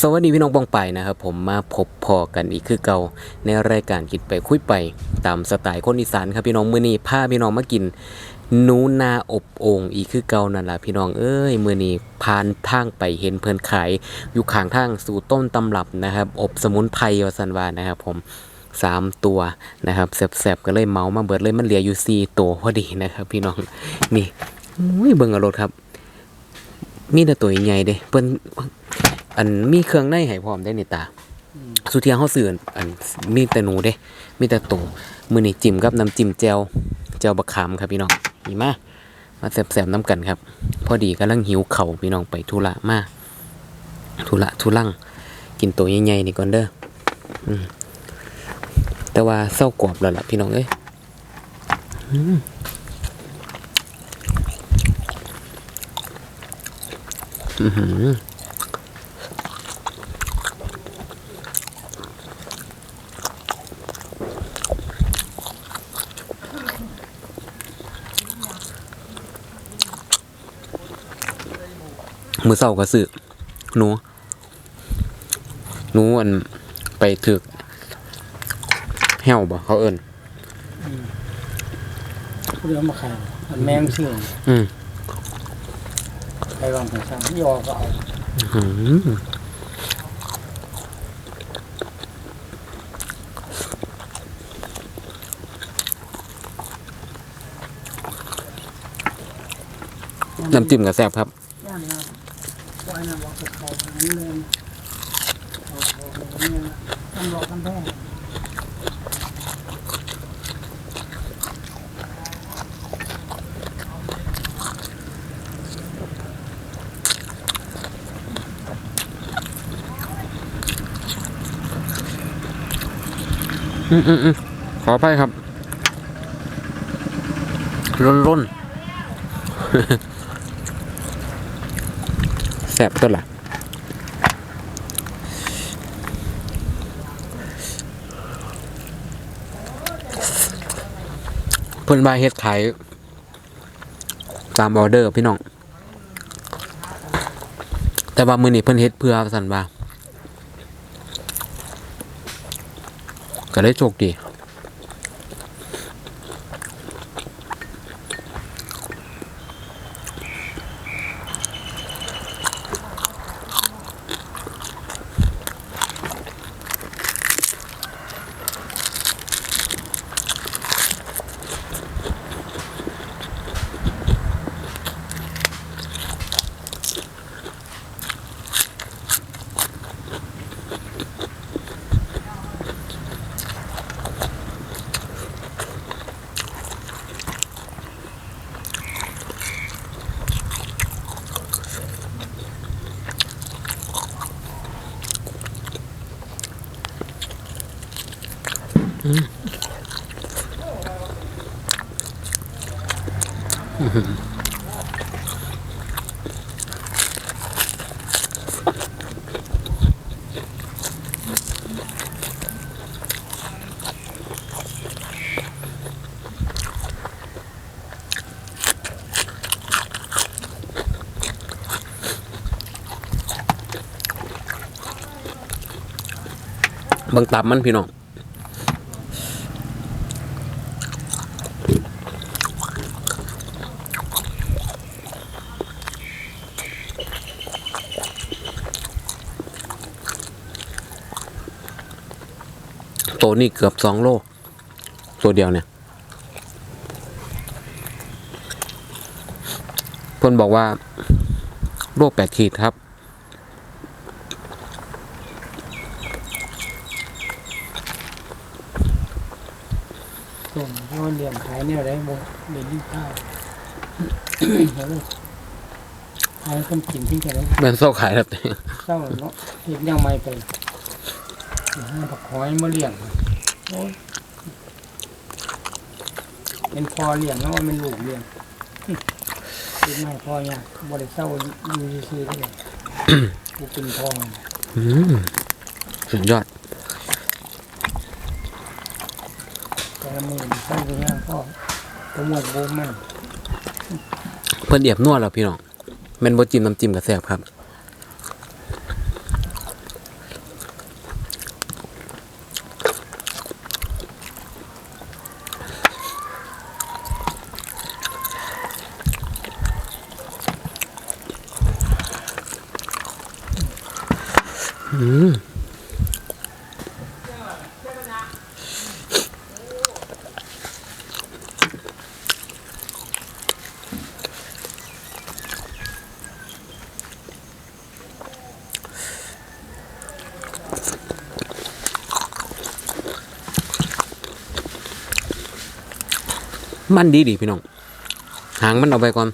สวัสดีพี่น้องปองไปนะครับผมมาพบพอกันอีกคือเก่าในรายการกินไปคุยไปตามสไตล์คนอีสานครับพี่น้องมื้อนี้พาพี่น้องมากินหนูนาอบโอ่งอีกคือเก่านั่นล่ะพี่น้องเอ้ยมื้อนี้ผ่านทางไปเห็นเพิ่นขาย อยู่ข้างทางสู่ต้นตำรับนะครับ อบสมุนไพรวสันวานะครับผมสามตัวนะครับแซ่บๆก็เลยเมามาเบิดเลยมันเหลืออยู่สี่ตัวพอดีนะครับ พี่น้องนี่อุ้ยเบิ่งอารถครับมีแต่ตัวใหญ่เด้เพิ่น อันมีเครื่องในให้พร้อมได้นี่ตา สุเทียงเขาซื้ออันอันมีแต่หนูเด้ มีแต่โตมื้อนี้จิ้มกับน้ำจิ้มแจ่วแจ่วบักขามครับพี่น้องนี่มามาแซ่บๆน้ำกันครับ พอดีกำลังหิวเข่าวพี่น้องไปธุระมาธุระทุลังกินตัวใหญ่ๆนี่ก่อนเด้ออืมแต่ว่าเศร้ากรอบแล้วล่ะพี่น้องเอ้ยอืมอื้อหือ มือเศร้าก็ซื้อหนูหนูอันไปถึกแห้วบ่เขาเอิ้นเรือมาขายมันแมงเชื่องอืมไปวางของช่างยอก็เอาอื้อหือน้ำจิ้มกับแซ่บครับย่านน้ำ ไว้น้ำบอกกับเขาอันนี้เลยเอาเอาเอาเนี่ยตำรวจตำแพงอืมอืมอืมขอไปครับร่นร่น แสบตัวละเพิ่นบายเฮ็ดขายตามออเดอร์พี่น้อง แต่ว่ามือนี้เพิ่นเฮ็ดเพื่อสันว่าก็ได้โชคดี บิ่งตับมันพี่น้อง ตัวนี้เกือบสองโล ตัวเดียวเนี่ยเพิ่นบอกว่า โลแปดขีดครับ ส่งยอดเลี้ยงขายเนี่ยได้บ่เลี้ยงที่ข้าวเฮ้ยขายคนกินที่กันเลยแม่นโซ่ขายแบบเศร้าเนาะเห็นยังไม่ไปห้าผักหอยมาเลี้ยงโอ้ย เป็นพอเลี้ยงแล้วว่าเป็นลูกเลี้ยงเป็นไม่พอเนี่ยบริเศร้าอยู่ซื่อๆเลยกูเป็นทองอืมสุดยอดแต่ละมือเศร้าไปย่างพ่อตัวหมวดโบมันเพิ่นเอียบนวดแล้วพี่น้องแม่นบ่จิ้มน้ำจิ้มกับแซ่บครับ อืมมันดีดีพี่น้อง หางมันเอาไปก่อน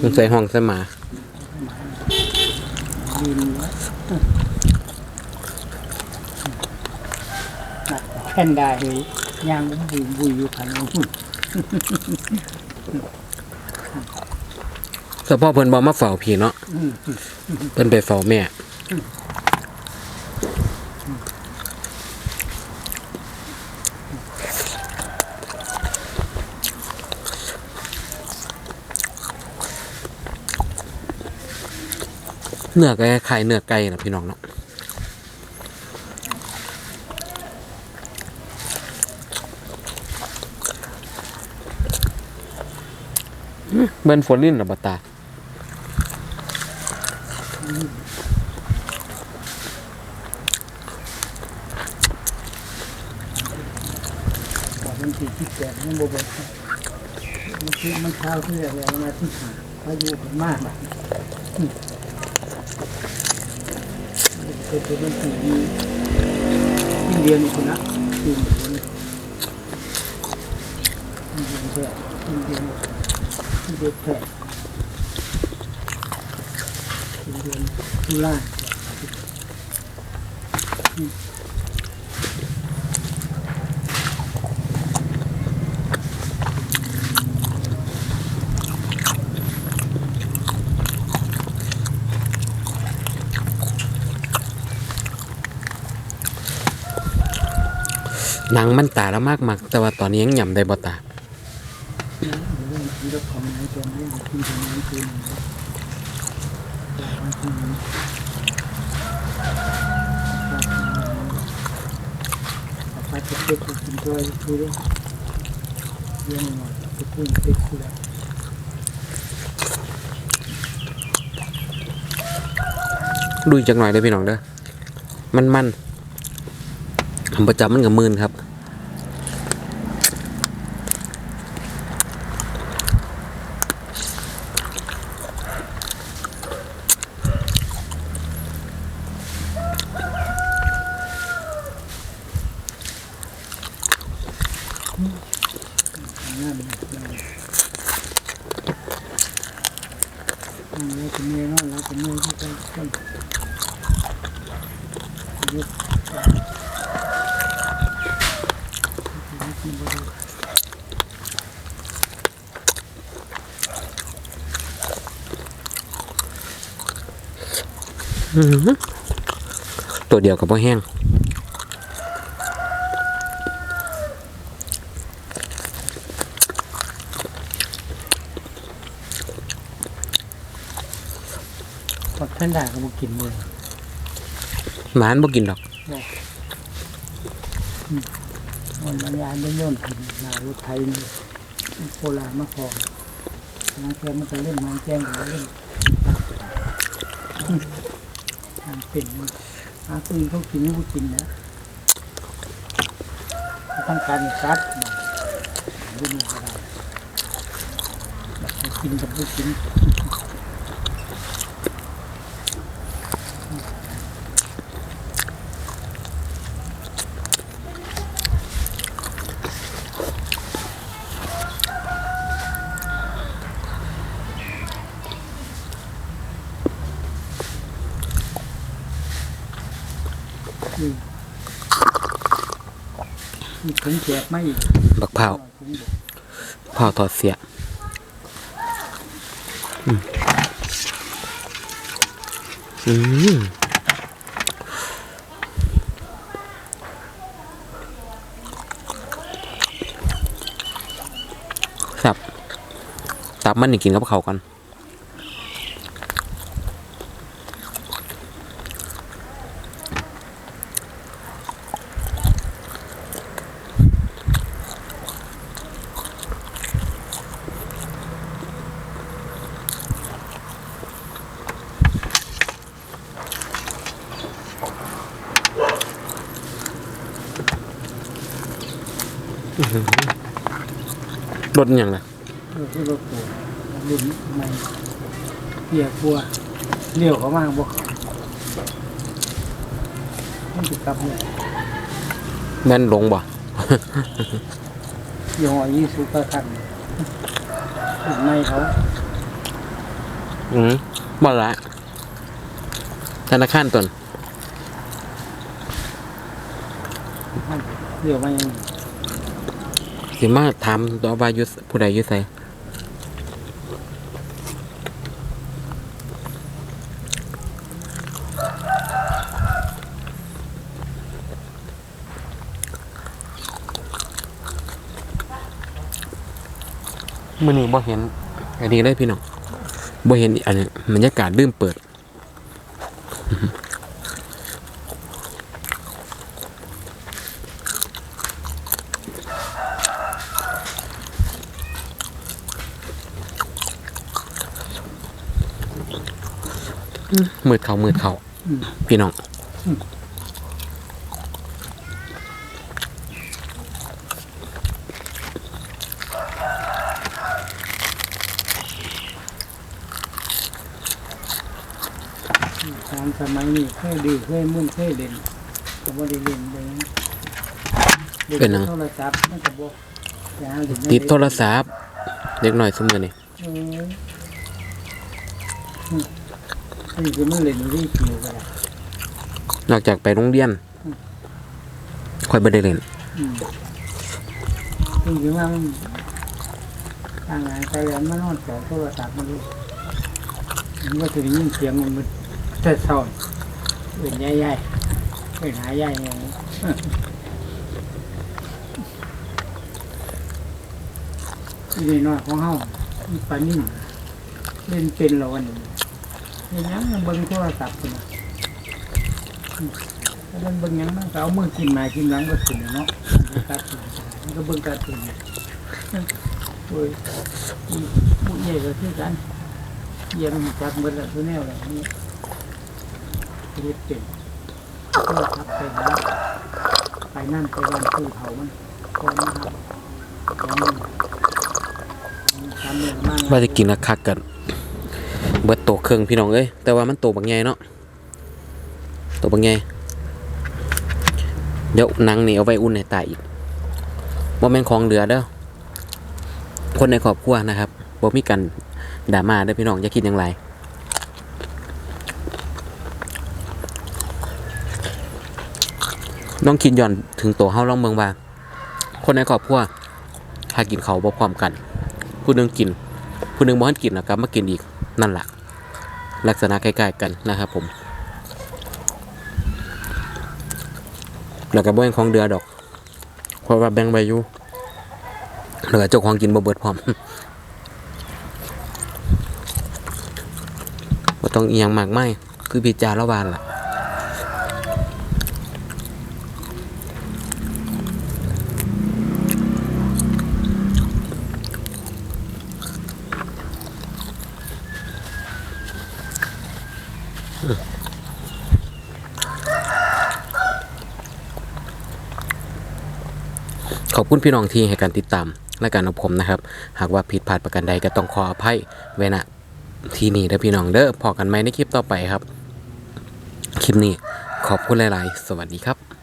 มันใส่ห้องใส่หมาดินไว้แค่นได้เลยย่างบุยบุยอยู่ขันนู้นแต่พ่อเพิ่นบอกมาเฝ้าพี่เนาะอืมเพิ่นไปเฝ้าแม่ เนื้อก็คล้ายเนื้อไก่นะพี่น้องเนาะเบินฝนลิ้นหรอบัตตาอกมันสี่ที่แปดมันบ่เบิดมันคืมันเช้าขึ้นแล้วแล้วมาที่หาพายุ เพิ่นมากแบบอืมเป็นเป็นมันสี่มีที่เรียนอยู่คนละสี่คนที่เรียนแท้ที่เดียนที่เรียนแท้ที่เรียนทุล่ หนังมันตาแล้วมากมากแต่ว่าตอนนี้ยังหย่ำได้บ่ตากนั้นคือหนึ่งอาจจะเก็บเป็นตัวคือเรื่องหน่อยจะพูดเป็นคืออะไรดูอีกจักหน่อยเด้อพี่น้องเด้อมันมัน ประจำมันกับมื่นครับเราจะมีนอนเราจะมีที่จะต้องยึด อื้อหือ ตัวเดียวกับพ่อแห้งพอท่านด่าก็มากินเลยหมานบ่กินดอกมันมันยานได้ย่นถึงหนารถไทยนี่โบราณมาพอน้ำแกมันก็เล่นน้ำแจ้งก็เล่นทาง เป็นอาปืนเขากินไม่เขากินนะต้องการซัดไม่รู้อะไรแบบกินกับไม่กิน มี ถุงแจกมาอีกบักเผาเผาวทอดเสียอืมอืมครับตับมันนี่กินกับเขาวกัน รสอย่างไรเออคือรถปูรุ่นใหม่เปียกบัวเลี้ยวเขามาบ่เขามันติดกับเนี่ยแม่นลงบ่ยี่ห้อยี่สุกระทันรุ่นใหม่เขาอืมบ่ละธนาคารตนเลี้ยวมายัง สิมาถามตัวว่ายุผู้ใดยุไสมื้อนี้บ่เห็นอันนี้เลยพี่น้องบ่เห็นอันนี้บรรยากาศลืมเปิด มืดเขามืดเขาอืมพี่น้องตามสมัยนี้เคยดีเคยมุ่นเคยเล่นก็บ่ได้เล่นเลยนะเป็นหยังโทรศัพท์มันก็บ่จะหาเล่นติดโทรศัพท์เด็กหน่อยสมือนี่เอออืมอัน นี้คือมันเล่นอยู่ที่คิวก็ได้นอกจากไปโรงเรียนอืมค่อยไปได้เล่นอืมจริงๆว่ามันทางงานไปแล้วมันนอนต่อโทรศัพท์มันดูมันก็จะได้ยินเสียงมันมันแต่เศร้าเอื่นใหญ่ๆเอื่นหาใหญ่อย่างนี้ที่นี่น้อยของเฮามีปลานิ่มเล่นเป็นเราวันนี้เห็ นยังเบิ่งโทรศัพท์คนน่ะอืมแล้วมันเบิ่งยังมันก็เอามือกินมากินหลังก็ขึ้นน่ะเนาะมันก็เบิ่งการ์ตูนโอ้ยอีผู้ใหญ่ก็คือกันเยี่ยมจักเบิดแล้วตัวแนวแล้วนี่เฮ็ดเป็นโทรศัพท์ไปหาไปนั่นไปบ้านซื้อเขามันก่อนนะครับมากว่าจะกินละคักกัน เบิดโตเครื่องพี่น้องเอ้ยแต่ว่ามันโตบางใหญ่เนาะโตบางใหญ่เดี๋ยวนังนี่เอาไว้อุ่นในตายอีกบ่แม่นของเหลือเด้อคนในครอบครัวนะครับบ่มีกันดรามาเด้อพี่น้องอย่าคิดอย่างไรน้องคิดย้อนถึงตัวเฮาลองเมืองว่า คนในครอบครัวถ้ากินเขาบ่พร้อมกัน ผู้หนึงกิน ผู้หนึงบ่ทันกินนะครับมากินอีกนั่นแหละ ลักษณะใกล้ๆกันนะครับผม แล้วก็บ่เป็นของเดือดอก เพราะว่าแบ่งไว้อยู่แล้วก็เจ้าของกินบ่เบิดพร้อมบ่ต้องเอียงมากมายคือพิจารณาบานล่ะ อบคุณพี่น้องที่ให้การติดตามและการรับผมนะครับ หากว่าผิดพลาดประการใดก็ต้องขออภัยไว้ณที่นี่เด้อพี่น้องเด้อพอกันไหมในคลิปต่อไปครับ คลิปนี้ขอบคุณหลาย ๆ สวัสดีครับ